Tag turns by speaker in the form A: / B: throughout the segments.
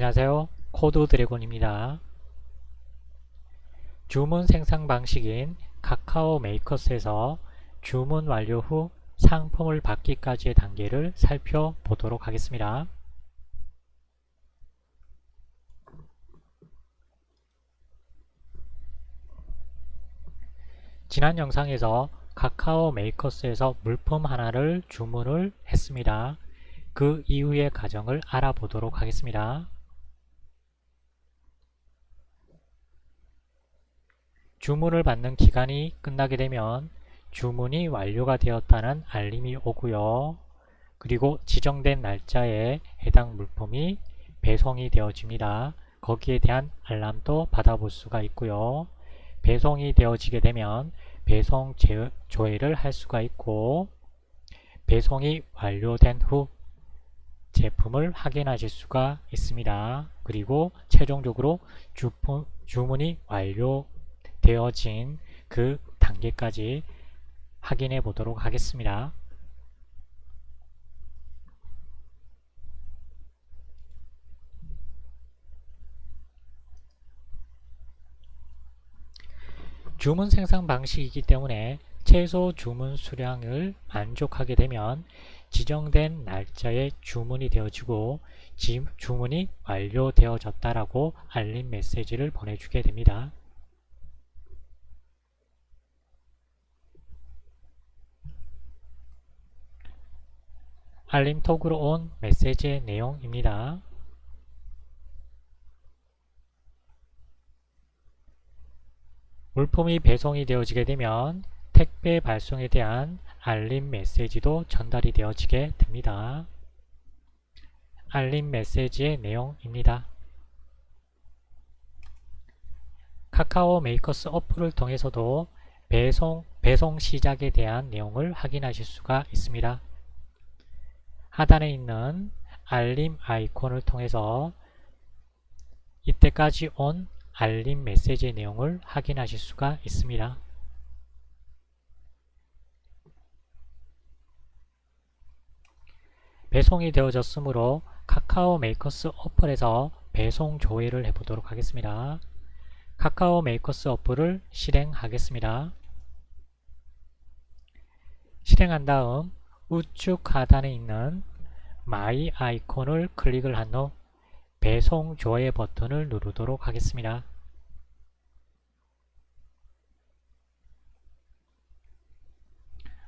A: 안녕하세요. 코드 드래곤입니다. 주문 생산 방식인 카카오 메이커스에서 주문 완료 후 상품을 받기까지의 단계를 살펴보도록 하겠습니다. 지난 영상에서 카카오 메이커스에서 물품 하나를 주문을 했습니다. 그 이후의 과정을 알아보도록 하겠습니다. 주문을 받는 기간이 끝나게 되면 주문이 완료가 되었다는 알림이 오고요. 그리고 지정된 날짜에 해당 물품이 배송이 되어집니다. 거기에 대한 알람도 받아볼 수가 있고요. 배송이 되어지게 되면 배송 조회를 할 수가 있고 배송이 완료된 후 제품을 확인하실 수가 있습니다. 그리고 최종적으로 주품, 주문이 완료 되어진 그 단계까지 확인해 보도록 하겠습니다. 주문 생산 방식이기 때문에 최소 주문 수량을 만족하게 되면 지정된 날짜에 주문이 되어지고 주문이 완료되어졌다라고 알림 메시지를 보내주게 됩니다. 알림톡으로 온 메시지의 내용입니다. 물품이 배송이 되어지게 되면 택배 발송에 대한 알림 메시지도 전달이 되어지게 됩니다. 알림 메시지의 내용입니다. 카카오 메이커스 어플을 통해서도 배송, 배송 시작에 대한 내용을 확인하실 수가 있습니다. 하단에 있는 알림 아이콘을 통해서 이때까지 온 알림 메시지의 내용을 확인하실 수가 있습니다. 배송이 되어졌으므로 카카오 메이커스 어플에서 배송 조회를 해보도록 하겠습니다. 카카오 메이커스 어플을 실행하겠습니다. 실행한 다음 우측 하단에 있는 마이 아이콘을 클릭을 한 후 배송 조회 버튼을 누르도록 하겠습니다.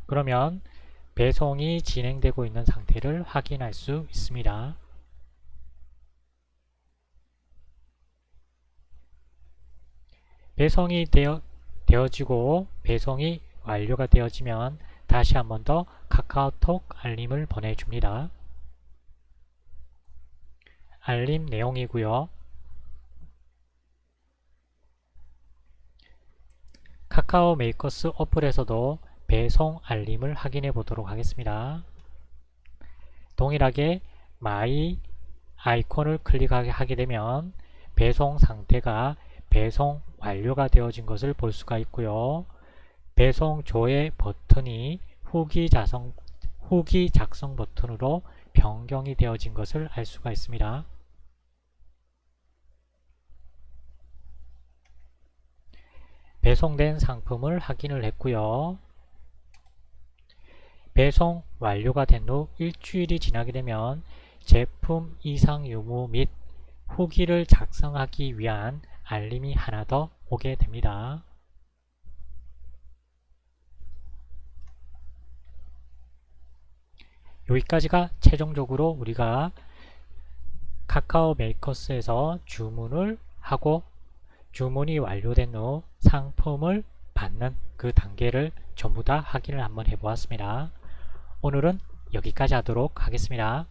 A: 그러면 배송이 진행되고 있는 상태를 확인할 수 있습니다. 배송이 되어, 되어지고 배송이 완료가 되어지면 다시 한 번 더 카카오톡 알림을 보내줍니다. 알림 내용이고요. 카카오 메이커스 어플에서도 배송 알림을 확인해 보도록 하겠습니다. 동일하게 마이 아이콘을 클릭하게 되면 배송 상태가 배송 완료가 되어진 것을 볼 수가 있고요. 배송 조회 버튼이 후기 작성, 후기 작성 버튼으로 변경이 되어진 것을 알 수가 있습니다. 배송된 상품을 확인을 했고요. 배송 완료가 된 후 일주일이 지나게 되면 제품 이상 유무 및 후기를 작성하기 위한 알림이 하나 더 오게 됩니다. 여기까지가 최종적으로 우리가 카카오 메이커스에서 주문을 하고 주문이 완료된 후 상품을 받는 그 단계를 전부 다 확인을 한번 해보았습니다. 오늘은 여기까지 하도록 하겠습니다.